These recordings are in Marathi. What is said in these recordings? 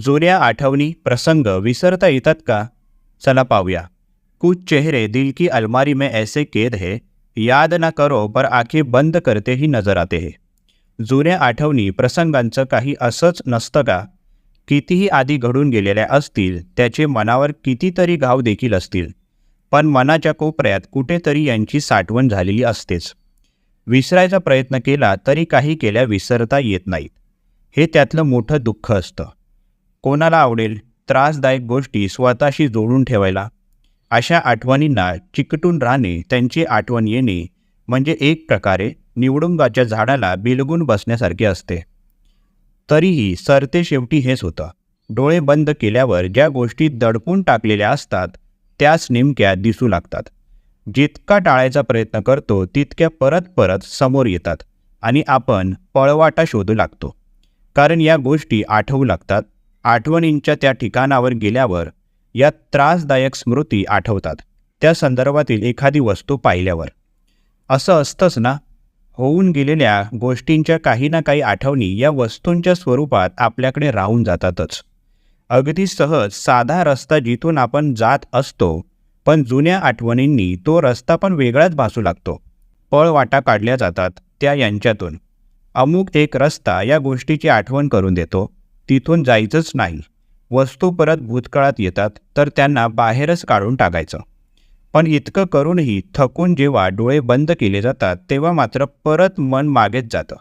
जुन्या आठवणी प्रसंग विसरता येतात का? चला पाहूया. कुछ चेहरे दिल की अलमारी में ऐसे कैद है याद ना करो पर आखे बंद करते ही नजर आते है. जुन्या आठवणी प्रसंगांचं काही असंच नसतं का? कितीही आधी घडून गेलेल्या असतील त्याचे मनावर कितीतरी घाव देखील असतील. पण मनाच्या कोपऱ्यात कुठेतरी यांची साठवण झालेली असतेच. विसरायचा प्रयत्न केला तरी काही केल्या विसरता येत नाहीत. हे त्यातलं मोठं दुःख असतं. कोणाला आवडेल त्रासदायक गोष्टी स्वतःशी जोडून ठेवायला. अशा आठवणींना चिकटून राहणे त्यांची आठवण येणे म्हणजे एक प्रकारे निवडुंगाच्या झाडाला बिलगून बसण्यासारखे असते. तरीही सरते शेवटी हेच होतं. डोळे बंद केल्यावर ज्या गोष्टी दडपून टाकलेल्या असतात त्याच नेमक्या दिसू लागतात. जितका टाळायचा प्रयत्न करतो तितक्या परत परत समोर येतात आणि आपण पळवाटा शोधू लागतो. कारण या गोष्टी आठवू लागतात आठवणींच्या त्या ठिकाणावर गेल्यावर या त्रासदायक स्मृती आठवतात. त्या संदर्भातील एखादी वस्तू पाहिल्यावर. असं असतंच ना? होऊन गेलेल्या गोष्टींच्या काही ना काही आठवणी या वस्तूंच्या स्वरूपात आपल्याकडे राहून जातातच. अगदी सहज साधा रस्ता जिथून आपण जात असतो पण जुन्या आठवणींनी तो रस्ता पण वेगळाच भासू लागतो. पळवाटा काढल्या जातात त्या यांच्यातून. अमुक एक रस्ता या गोष्टीची आठवण करून देतो. तिथून जायचंच नाही. वस्तू परत भूतकाळात येतात तर त्यांना बाहेरच काढून टाकायचं. पण इतकं करूनही थकून जेव्हा डोळे बंद केले जातात तेव्हा मात्र परत मन मागेच जातं.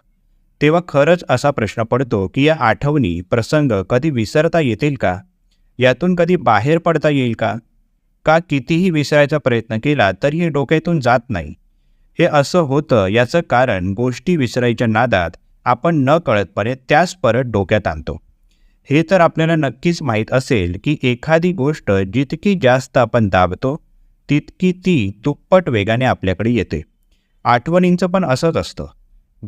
तेव्हा खरंच असा प्रश्न पडतो की या आठवणी प्रसंग कधी विसरता येतील का? यातून कधी बाहेर पडता येईल का? का कितीही विसरायचा प्रयत्न केला तरी हे डोक्यातून जात नाही. हे असं होतं याचं कारण गोष्टी विसरायच्या नादात आपण न कळतपणे त्याच परत डोक्यात आणतो. हे तर आपल्याला नक्कीच माहीत असेल की एखादी गोष्ट जितकी जास्त आपण दाबतो तितकी ती दुप्पट वेगाने आपल्याकडे येते. आठवणींचं पण असंच असतं.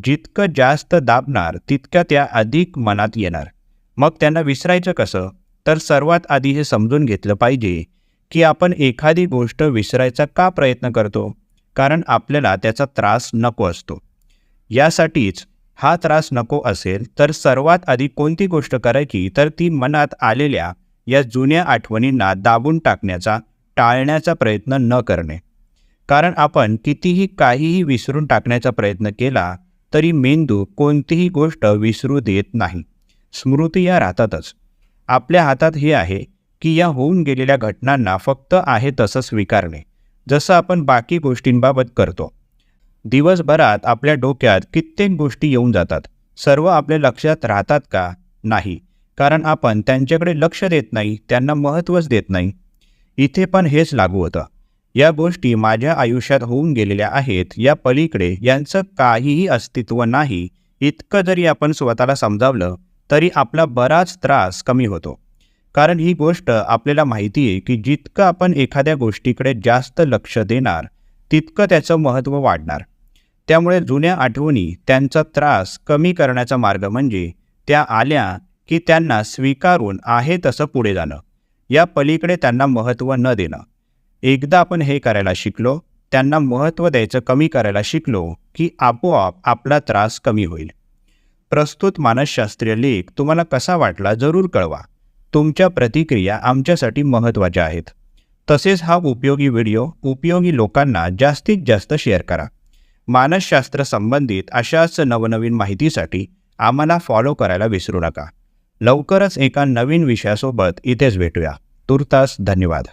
जितकं जास्त दाबणार तितक्या त्या अधिक मनात येणार. मग त्यांना विसरायचं कसं? तर सर्वात आधी हे समजून घेतलं पाहिजे की आपण एखादी गोष्ट विसरायचा का प्रयत्न करतो? कारण आपल्याला त्याचा त्रास नको असतो. यासाठीच हा त्रास नको असेल तर सर्वात आधी कोणती गोष्ट करायची तर ती मनात आलेल्या या जुन्या आठवणींना दाबून टाकण्याचा टाळण्याचा प्रयत्न न करणे. कारण आपण कितीही काहीही विसरून टाकण्याचा प्रयत्न केला तरी मेंदू कोणतीही गोष्ट विसरू देत नाही. स्मृती या राहतातच आपल्या हातात हे आहे की या होऊन गेलेल्या घटनांना फक्त आहे तसं स्वीकारणे जसं आपण बाकी गोष्टींबाबत करतो. दिवसभरात आपल्या डोक्यात कित्येक गोष्टी येऊन जातात. सर्व आपल्या लक्षात राहतात का? नाही. कारण आपण त्यांच्याकडे लक्ष देत नाही त्यांना महत्त्वच देत नाही. इथे पण हेच लागू होतं. या गोष्टी माझ्या आयुष्यात होऊन गेलेल्या आहेत. या पलीकडे यांचं काहीही अस्तित्व नाही. इतकं जरी आपण स्वतःला समजावलं तरी आपला बराच त्रास कमी होतो. कारण ही गोष्ट आपल्याला माहिती आहे की जितकं आपण एखाद्या गोष्टीकडे जास्त लक्ष देणार तितकं त्याचं महत्त्व वाढणार. त्यामुळे जुन्या आठवणी त्यांचा त्रास कमी करण्याचा मार्ग म्हणजे त्या आल्या की त्यांना स्वीकारून आहे तसं पुढे जाणं. या पलीकडे त्यांना महत्त्व न देणं. एकदा आपण हे करायला शिकलो त्यांना महत्त्व द्यायचं कमी करायला शिकलो की आपोआप आपला त्रास कमी होईल. प्रस्तुत मानसशास्त्रीय लेख तुम्हाला कसा वाटला जरूर कळवा. तुमच्या प्रतिक्रिया आमच्यासाठी महत्त्वाच्या आहेत. तसेच हा उपयोगी व्हिडिओ उपयोगी लोकांना जास्तीत जास्त शेअर करा. मानसशास्त्र संबंधित अशाच नवनवीन माहितीसाठी आम्हाला फॉलो करायला विसरू नका. लवकरच एका नवीन विषयासोबत इथेच भेटूया. तुर्तास धन्यवाद.